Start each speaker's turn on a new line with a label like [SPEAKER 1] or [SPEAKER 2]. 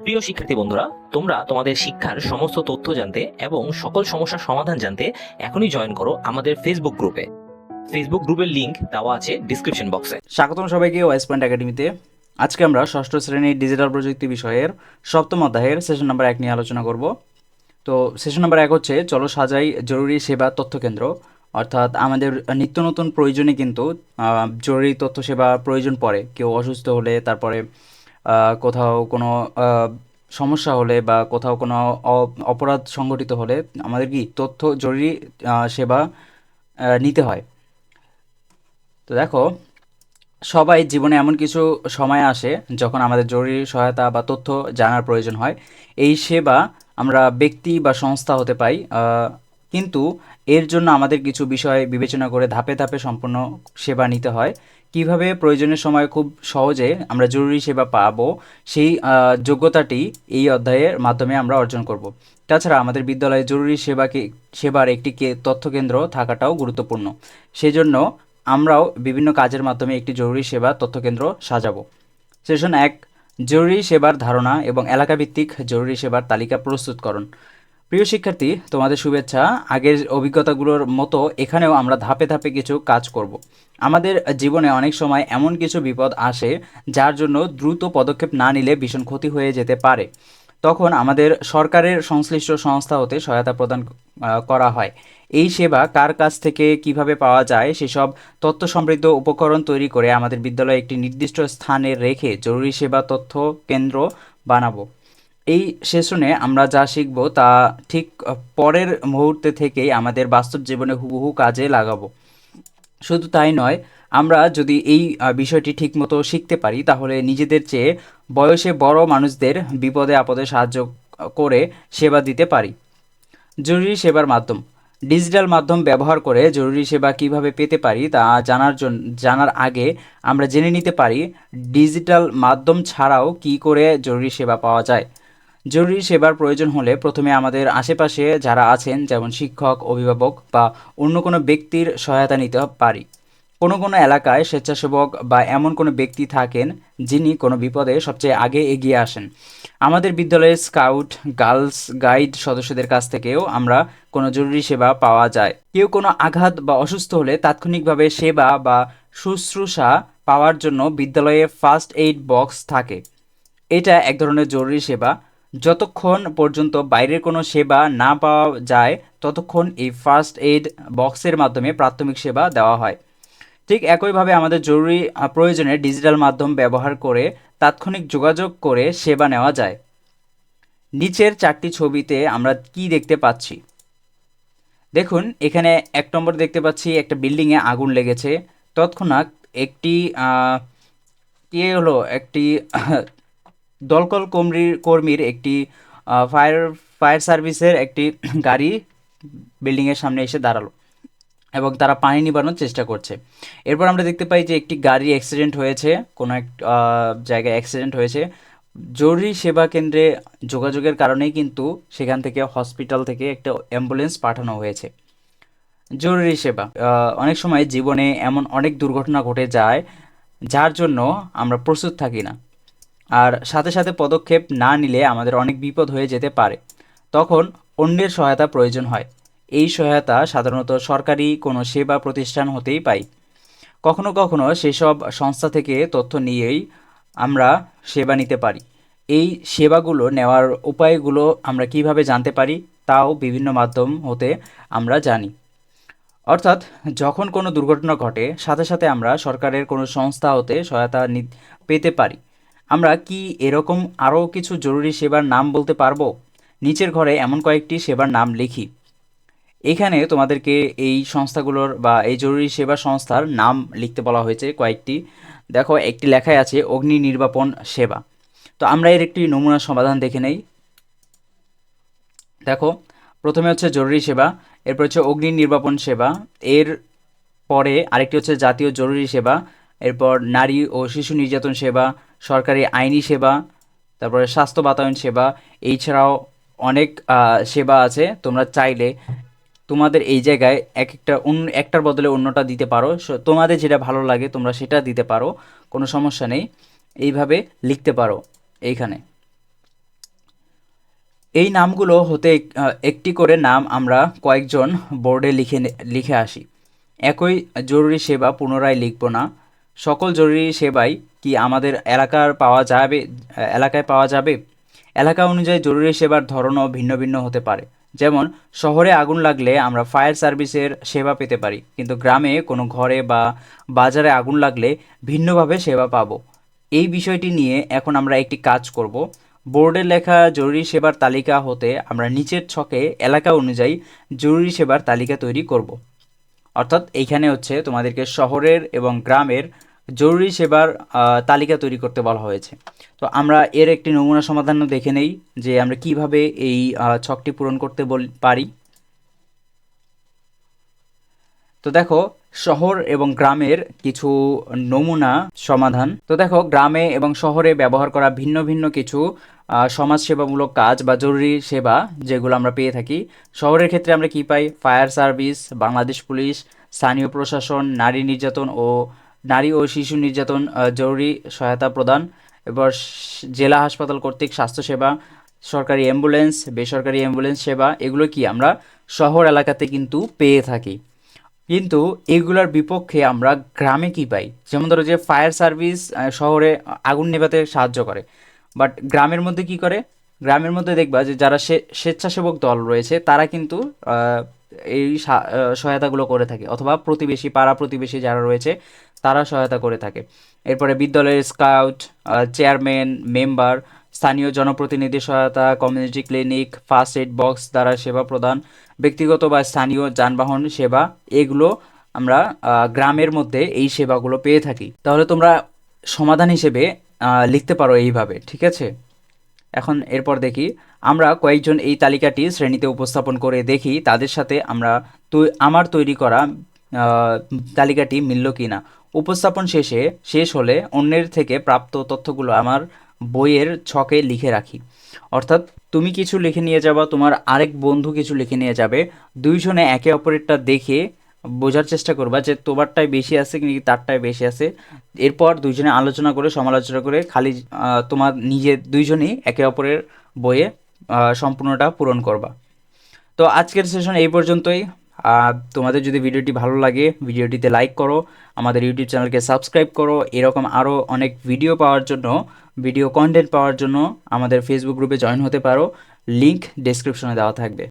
[SPEAKER 1] প্রিয় শিক্ষার্থী বন্ধুরা, তোমরা তোমাদের শিক্ষার সমস্ত তথ্য জানতে এবং সকল সমস্যার সমাধান জানতে এখনই জয়েন করো আমাদের ফেসবুক গ্রুপে ফেসবুক গ্রুপের লিংক দেওয়া আছে ডিসক্রিপশন বক্সে
[SPEAKER 2] স্বাগতম সবাইকে ওয়াইস পয়েন্ট একাডেমিতে আজকে আমরা ষষ্ঠ শ্রেণির ডিজিটাল প্রযুক্তি বিষয়ের সপ্তম অধ্যায়ের সেশন নাম্বার এক নিয়ে আলোচনা করব। তো সেশন নাম্বার এক হচ্ছে, চলো সাজাই জরুরি সেবা তথ্য কেন্দ্র। অর্থাৎ আমাদের নিত্য নতুন প্রয়োজনে কিন্তু জরুরি তথ্য সেবা প্রয়োজন পড়ে। কেউ অসুস্থ হলে তারপরে কোথাও কোনো সমস্যা হলে বা কোথাও কোনো অপরাধ সংঘটিত হলে আমাদের কি তথ্য জরুরি সেবা নিতে হয়? তো দেখো, সবাই জীবনে এমন কিছু সময় আসে যখন আমাদের জরুরি সহায়তা বা তথ্য জানার প্রয়োজন হয়। এই সেবা আমরা ব্যক্তি বা সংস্থা হতে পাই কিন্তু এর জন্য আমাদের কিছু বিষয় বিবেচনা করে ধাপে ধাপে সম্পূর্ণ সেবা নিতে হয়। কীভাবে প্রয়োজনের সময় খুব সহজে আমরা জরুরি সেবা পাবো, সেই যোগ্যতাটি এই অধ্যায়ের মাধ্যমে আমরা অর্জন করব। তাছাড়া আমাদের বিদ্যালয়ে জরুরি সেবাকে, সেবার একটি কে- তথ্য কেন্দ্র থাকাটাও গুরুত্বপূর্ণ। সেজন্য আমরাও বিভিন্ন কাজের মাধ্যমে একটি জরুরি সেবা তথ্যকেন্দ্র সাজাবো। সেশন এক, জরুরি সেবার ধারণা এবং এলাকাভিত্তিক জরুরি সেবার তালিকা প্রস্তুতকরণ। প্রিয় শিক্ষার্থী, তোমাদের শুভেচ্ছা। আগের অভিজ্ঞতাগুলোর মতো এখানেও আমরা ধাপে ধাপে কিছু কাজ করব। আমাদের জীবনে অনেক সময় এমন কিছু বিপদ আসে যার জন্য দ্রুত পদক্ষেপ না নিলে ভীষণ ক্ষতি হয়ে যেতে পারে। তখন আমাদের সরকারের সংশ্লিষ্ট সংস্থা হতে সহায়তা প্রদান করা হয়। এই সেবা কার কাছ থেকে কীভাবে পাওয়া যায় সেসব তথ্য সমৃদ্ধ উপকরণ তৈরি করে আমাদের বিদ্যালয়ে একটি নির্দিষ্ট স্থানে রেখে জরুরি সেবা তথ্য কেন্দ্র বানাবো। এই সেশনে আমরা যা শিখব তা ঠিক পরের মুহূর্তে থেকেই আমাদের বাস্তব জীবনে হুবহু কাজে লাগাবো। শুধু তাই নয়, আমরা যদি এই বিষয়টি ঠিকমতো শিখতে পারি, তাহলে নিজেদের চেয়ে বয়সে বড় মানুষদের বিপদে আপদে সাহায্য করে সেবা দিতে পারি। জরুরি সেবার মাধ্যম। ডিজিটাল মাধ্যম ব্যবহার করে জরুরি সেবা কীভাবে পেতে পারি তা জানার জন্য জানার আগে আমরা জেনে নিতে পারি, ডিজিটাল মাধ্যম ছাড়াও কি করে জরুরি সেবা পাওয়া যায়। জরুরি সেবার প্রয়োজন হলে প্রথমে আমাদের আশেপাশে যারা আছেন, যেমন শিক্ষক, অভিভাবক বা অন্য কোনো ব্যক্তির সহায়তা নিতে পারি। কোনো কোনো এলাকায় স্বেচ্ছাসেবক বা এমন কোনো ব্যক্তি থাকেন যিনি কোনো বিপদে সবচেয়ে আগে এগিয়ে আসেন। আমাদের বিদ্যালয়ের স্কাউট, গার্লস গাইড সদস্যদের কাছ থেকেও আমরা কোনো জরুরি সেবা পাওয়া যায়। কেউ কোনো আঘাত বা অসুস্থ হলে তাৎক্ষণিকভাবে সেবা বা শুশ্রূষা পাওয়ার জন্য বিদ্যালয়ে ফার্স্ট এইড বক্স থাকে। এটা এক ধরনের জরুরি সেবা। যতক্ষণ পর্যন্ত বাইরের কোনো সেবা না পাওয়া যায়, ততক্ষণ এই ফার্স্ট এইড বক্সের মাধ্যমে প্রাথমিক সেবা দেওয়া হয়। ঠিক একইভাবে আমাদের জরুরি প্রয়োজনে ডিজিটাল মাধ্যম ব্যবহার করে তাৎক্ষণিক যোগাযোগ করে সেবা নেওয়া যায়। নিচের চারটি ছবিতে আমরা কি দেখতে পাচ্ছি? দেখুন, এখানে এক নম্বর দেখতে পাচ্ছি, একটা বিল্ডিংয়ে আগুন লেগেছে। তৎক্ষণাৎ একটি কি হলো? একটি দলকল কর্মীর কর্মীর একটি ফায়ার ফায়ার সার্ভিসের একটি গাড়ি বিল্ডিংয়ের সামনে এসে দাঁড়াল এবং তারা পানি নিবানোর চেষ্টা করছে। এরপর আমরা দেখতে পাই যে একটি গাড়ি অ্যাক্সিডেন্ট হয়েছে, কোনো এক জায়গায় অ্যাক্সিডেন্ট হয়েছে। জরুরি সেবা কেন্দ্রে যোগাযোগের কারণেই কিন্তু সেখান থেকে হসপিটাল থেকে একটা অ্যাম্বুলেন্স পাঠানো হয়েছে। জরুরি সেবা অনেক সময় জীবনে এমন অনেক দুর্ঘটনা ঘটে যায় যার জন্য আমরা প্রস্তুত থাকি না। আর সাথে সাথে পদক্ষেপ না নিলে আমাদের অনেক বিপদ হয়ে যেতে পারে। তখন অন্যের সহায়তা প্রয়োজন হয়। এই সহায়তা সাধারণত সরকারি কোনো সেবা প্রতিষ্ঠান হতেই পাই কখনো কখনো সেসব সংস্থা থেকে তথ্য নিয়েই আমরা সেবা নিতে পারি। এই সেবাগুলো নেওয়ার উপায়গুলো আমরা কীভাবে জানতে পারি তাও বিভিন্ন মাধ্যম হতে আমরা জানি। অর্থাৎ যখন কোনো দুর্ঘটনা ঘটে, সাথে সাথে আমরা সরকারের কোনো সংস্থা হতে সহায়তা পেতে পারি। আমরা কি এরকম আরও কিছু জরুরি সেবার নাম বলতে পারব? নিচের ঘরে এমন কয়েকটি সেবার নাম লিখি। এখানে তোমাদেরকে এই সংস্থাগুলোর বা এই জরুরি সেবা সংস্থার নাম লিখতে বলা হয়েছে কয়েকটি। দেখো, একটি লেখায় আছে, অগ্নি নির্বাপন সেবা। তো আমরা এর একটি নমুনা সমাধান দেখে নেই। দেখো, প্রথমে হচ্ছে জরুরি সেবা, এরপর হচ্ছে অগ্নি নির্বাপন সেবা, এর পরে আরেকটি হচ্ছে জাতীয় জরুরি সেবা এরপর নারী ও শিশু নির্যাতন সেবা, সরকারি আইনি সেবা, তারপরে স্বাস্থ্য বাতায়ন সেবা, এছাড়াও অনেক সেবা আছে, তোমরা চাইলে তোমাদের এই জায়গায় এক একটা অন্য, একটার বদলে অন্যটা দিতে পারো। তোমাদের যেটা ভালো লাগে, তোমরা সেটা দিতে পারো, কোনো সমস্যা নেই। এইভাবে লিখতে পারো, এইখানে। এই নামগুলো হতে একটি করে নাম আমরা কয়েকজন বোর্ডে লিখে লিখে আসি। একই জরুরি সেবা পুনরায় লিখব না। সকল জরুরি সেবাই কি আমাদের এলাকার পাওয়া যাবে, এলাকায় পাওয়া যাবে? এলাকা অনুযায়ী জরুরি সেবার ধরনও ভিন্ন ভিন্ন হতে পারে। যেমন, শহরে আগুন লাগলে আমরা ফায়ার সার্ভিসের সেবা পেতে পারি, কিন্তু গ্রামে কোনো ঘরে বা বাজারে আগুন লাগলে ভিন্নভাবে সেবা পাব। এই বিষয়টি নিয়ে এখন আমরা একটি কাজ করব। বোর্ডে লেখা জরুরি সেবার তালিকা হতে আমরা নিচের ছকে এলাকা অনুযায়ী জরুরি সেবার তালিকা তৈরি করব। অর্থাৎ এইখানে হচ্ছে তোমাদেরকে শহরের এবং গ্রামের জরুরি সেবার তালিকা তৈরি করতে বলা হয়েছে। তো আমরা এর একটি নমুনা সমাধানও দেখে নেই যে আমরা কীভাবে এই ছকটি পূরণ করতে পারি। তো দেখো শহর এবং গ্রামের কিছু নমুনা সমাধান। তো দেখো, গ্রামে এবং শহরে ব্যবহার করা ভিন্ন ভিন্ন কিছু সমাজসেবামূলক কাজ বা জরুরি সেবা যেগুলো আমরা পেয়ে থাকি। শহরের ক্ষেত্রে আমরা কি পাই? ফায়ার সার্ভিস, বাংলাদেশ পুলিশ, স্থানীয় প্রশাসন, নারী নির্যাতন ও নারী ও শিশু নির্যাতন জরুরি সহায়তা প্রদান। এবার জেলা হাসপাতাল কর্তৃক স্বাস্থ্যসেবা, সরকারি অ্যাম্বুলেন্স, বেসরকারি অ্যাম্বুলেন্স সেবা, এগুলো কি আমরা শহর এলাকাতে কিন্তু পেয়ে থাকি। কিন্তু এগুলার বিপক্ষে আমরা গ্রামে কি পাই? যেমন ধরো যে ফায়ার সার্ভিস শহরে আগুন নেভাতে সাহায্য করে। বাট গ্রামের মধ্যে কি করে? গ্রামের মধ্যে দেখবা যে যারা স্বেচ্ছাসেবক দল রয়েছে, তারা কিন্তু এই সহায়তাগুলো করে থাকে। অথবা প্রতিবেশী, পাড়া প্রতিবেশী যারা রয়েছে, তারা সহায়তা করে থাকে। এরপরে বিদ্যালয়ের স্কাউট চেয়ারম্যান মেম্বার স্থানীয় জনপ্রতিনিধি সহায়তা community clinic first aid box দ্বারা সেবা প্রদান ব্যক্তিগত বা স্থানীয় যানবাহন সেবা, এগুলো আমরা গ্রামের মধ্যে এই সেবাগুলো পেয়ে থাকি। তাহলে তোমরা সমাধান হিসেবে লিখতে পারো এইভাবে, ঠিক আছে? এখন এরপর দেখি, আমরা কয়েকজন এই তালিকাটি শ্রেণীতে উপস্থাপন করে দেখি, তাদের সাথে আমরা আমার তৈরি করা তালিকাটি মিলল কি না উপস্থাপন শেষে, শেষ হলে অন্যের থেকে প্রাপ্ত তথ্যগুলো আমার বইয়ের ছকে লিখে রাখি। অর্থাৎ তুমি কিছু লিখে নিয়ে যাবা, তোমার আরেক বন্ধু কিছু লিখে নিয়ে যাবে। দুইজনে একে অপরেরটা দেখে বোঝার চেষ্টা করবা যে তোমারটাই বেশি আছে কি তারটাই বেশি আছে। এরপর দুইজনে আলোচনা করে, সমালোচনা করে খালি তোমার নিজে দুইজনেই একে অপরের বইয়ে সম্পূর্ণটা পূরণ করবা। তো আজকের সেশন এই পর্যন্তই। তোমাদের যদি ভিডিওটি ভালো লাগে, ভিডিওটিতে লাইক করো, আমাদের ইউটিউব চ্যানেলকে সাবস্ক্রাইব করো। এরকম আরও অনেক ভিডিও পাওয়ার জন্য ভিডিও কন্টেন্ট পাওয়ার জন্য আমাদের ফেসবুক গ্রুপে জয়েন হতে পারো। লিংক ডেসক্রিপশনে দেওয়া থাকবে।